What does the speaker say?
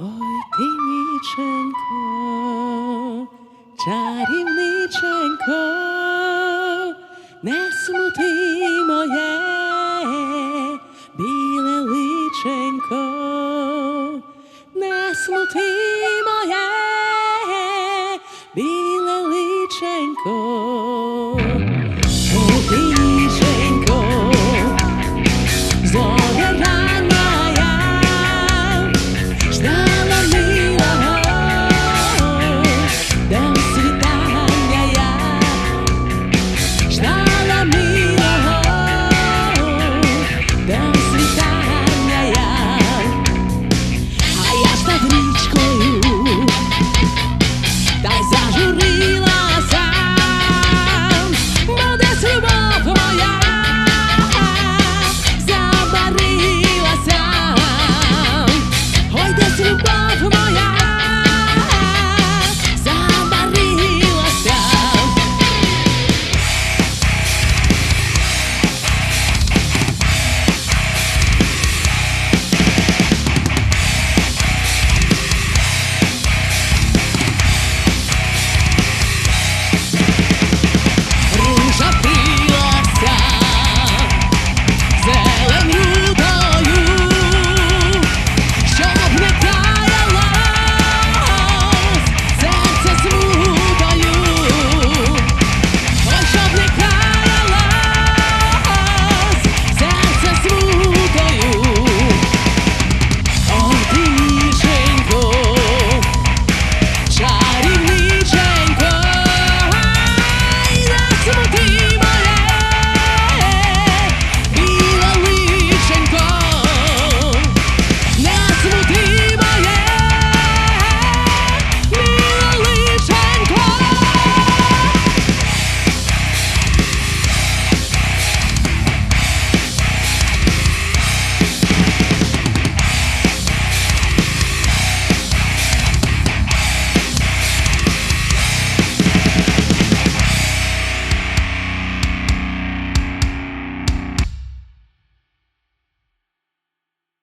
Ой, ти ніченько, чарівниченько, не смути моє біле личенько, не смути моє біле личенько, Ой, ти